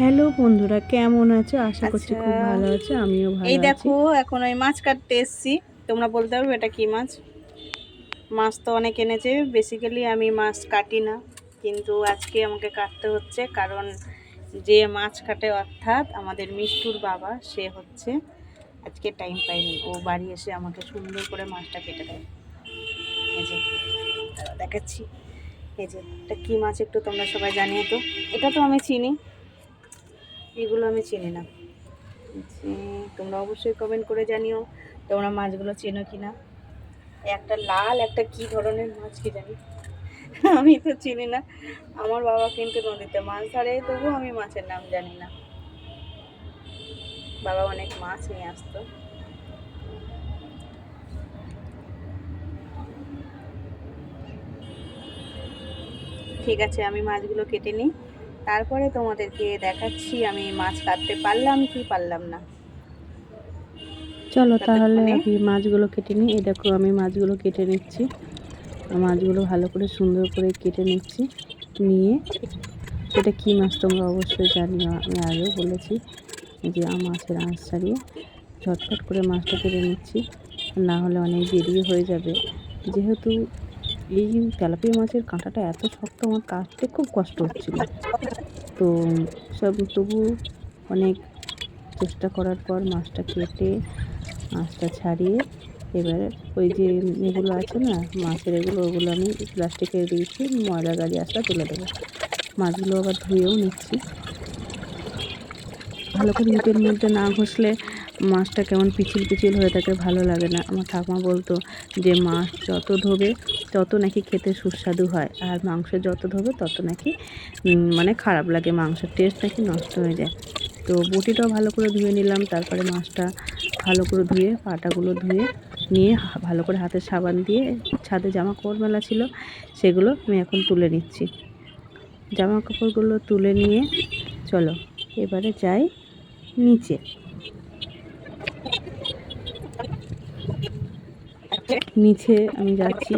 Hello বন্ধুরা কেমন আছো? আশা করছি আচ্ছা। খুব ভালো আছো আমিও ভালো এই দেখো এখন ওই মাছ কাটতে এসছি। তোমরা বলতে পারবে এটা কি মাছ? মাছ তো অনেক এনেছে। বেসিক্যালি আমি মাছ কাটি না কিন্তু আজকে আমাকে কাটতে হচ্ছে কারণ যে মাছ কাটে অর্থাৎ আমাদের মিষ্টুর বাবা সে হচ্ছে আজকে টাইম পাইনি। ও বাড়ি এসে আমাকে সুন্দর করে মাছটা কেটে দেয়। এই যে দেখাচ্ছি। এই যে এটা কী মাছ একটু তোমরা সবাই জানিয়ে তো এটা তো আমি চিনি। এগুলো আমি চিনি না। তোমরা অবশ্যই কমেন্ট করে জানিও তোমরা মাছগুলো চেনো কি না একটা লাল, একটা কি ধরনের মাছ কি জানি? আমি তো চিনি না। আমার বাবা কিন্তু নদীতে মাছ ধরে তবুও আমি মাছের নাম জানি না। বাবা অনেক মাছ নিয়ে আসতো। ঠিক আছে, আমি মাছগুলো কেটে নিই। তারপরে তোমাদেরকে দেখাচ্ছি আমি মাছ কাটতে পারলাম কি পারলাম না। চলো তাহলে আমি মাছগুলো কেটে নিই। এই দেখো আমি মাছগুলো কেটে নিচ্ছি। মাছগুলো ভালো করে সুন্দর করে কেটে নিচ্ছি নিয়ে এটা কী মাছ তোমরা অবশ্যই জানিও। আমি আগেও বলেছি যে মাছের আঁশ ছাড়িয়ে ঝটফট করে মাছটা কেটে নিচ্ছি না হলে অনেক দেরিও হয়ে যাবে। যেহেতু এই তেলাপিয়া মাছের কাঁটাটা এত শক্ত আমার কাটতে খুব কষ্ট হচ্ছিল। তো সব তবু অনেক চেষ্টা করার পর মাছটা কেটে মাছটা ছাড়িয়ে এবারে ওই যে এগুলো আছে না, মাছের এগুলো, ওগুলো আমি প্লাস্টিকে দিয়েছি ময়লা গাড়ি আসলে তুলে দেবো। মাছগুলো আবার ধুয়েও নিচ্ছি। ভালো করে ইটের মধ্যে না ঘষলে মাছটা কেমন পিছিল পিছিল হয়ে থাকে, ভালো লাগে না। আমার ঠাকুমা বলতো যে, মাছ যত ধোবে, তত নাকি খেতে সুস্বাদু হয়। আর মাংস যত ধোবে, তত নাকি মানে খারাপ লাগে। মাংসের টেস্ট নাকি নষ্ট হয়ে যায়। তো বটিটাও ভালো করে ধুয়ে নিলাম। তারপরে মাছটা ভালো করে ধুয়ে, পাটাগুলো ধুয়ে নিয়ে ভালো করে হাতে সাবান দিয়ে ছাদে জামা কাপড় মেলা ছিল, সেগুলো আমি এখন তুলে নিচ্ছি। জামা কাপড়গুলো তুলে নিয়ে চলো, এবারে যাই নিচে। নিচে আমি যাচ্ছি।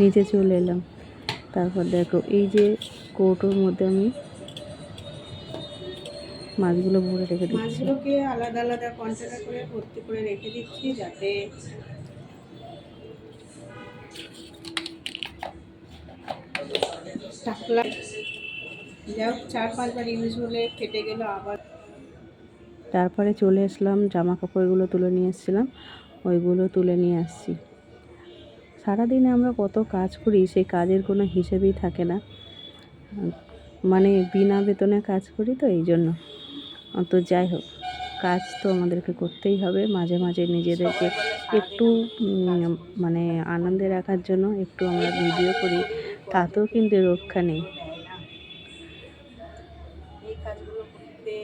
নিচে চলে এলাম। তারপর দেখো এই যে কৌটোর মধ্যে আমি মাছগুলো ভরে রেখে দিচ্ছি। মাছগুলোকে আলাদা আলাদা কন্টেনার করে ভর্তি করে রেখে দিচ্ছি যাতে টাকলা যাই হোক চার পাঁচবার ইউজ হলে ফেটে গেল আবার। তারপরে চলে আসলাম জামা কাপড়গুলো তুলে নিয়ে এসেছিলাম। ওইগুলো তুলে নিয়ে আসছি। সারাদিনে আমরা কত কাজ করি, সেই কাজের কোনো হিসেবেই থাকে না। মানে বিনা বেতনে কাজ করি তো, এই জন্য। তো যাই হোক, কাজ তো আমাদেরকে করতেই হবে। মাঝে মাঝে নিজেদেরকে একটু মানে আনন্দে রাখার জন্য একটু আমরা ভিডিও করি, তাতেও কিন্তু রক্ষা নেই। কাজগুলো করতে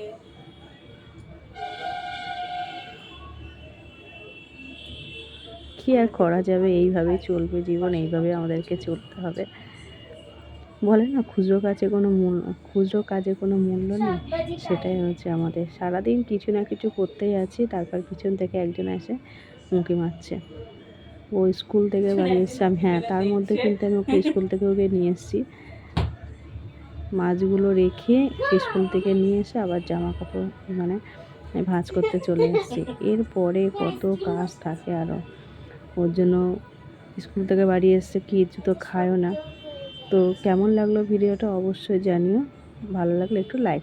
কি আর করা যাবে? এইভাবেই চলবে জীবন, এইভাবে আমাদেরকে চলতে হবে। বলে না, খুচরো কাজে কোনো মূল্য খুচরো কাজে কোনো মূল্য নেই? সেটাই হচ্ছে আমাদের। সারাদিন কিছু না কিছু করতেই আছি, তারপর পিছন থেকে একজন এসে মুখি মারছে। ও স্কুল থেকে বাড়ি এসছে, আমি হ্যাঁ তার মধ্যে কিন্তু আমি ওকে স্কুল থেকে ওকে নিয়ে এসেছি। মাছগুলো রেখে স্কুল থেকে নিয়ে এসে আবার জামা কাপড় মানে ভাঁজ করতে চলে এসেছি। এরপরে কত কাজ থাকে আরও ওর জন্য স্কুল থেকে বাড়ি এসছে কিছু তো খায়ও না। তো কেমন লাগল ভিডিওটা অবশ্যই জানিও। ভালো লাগলে একটু লাইক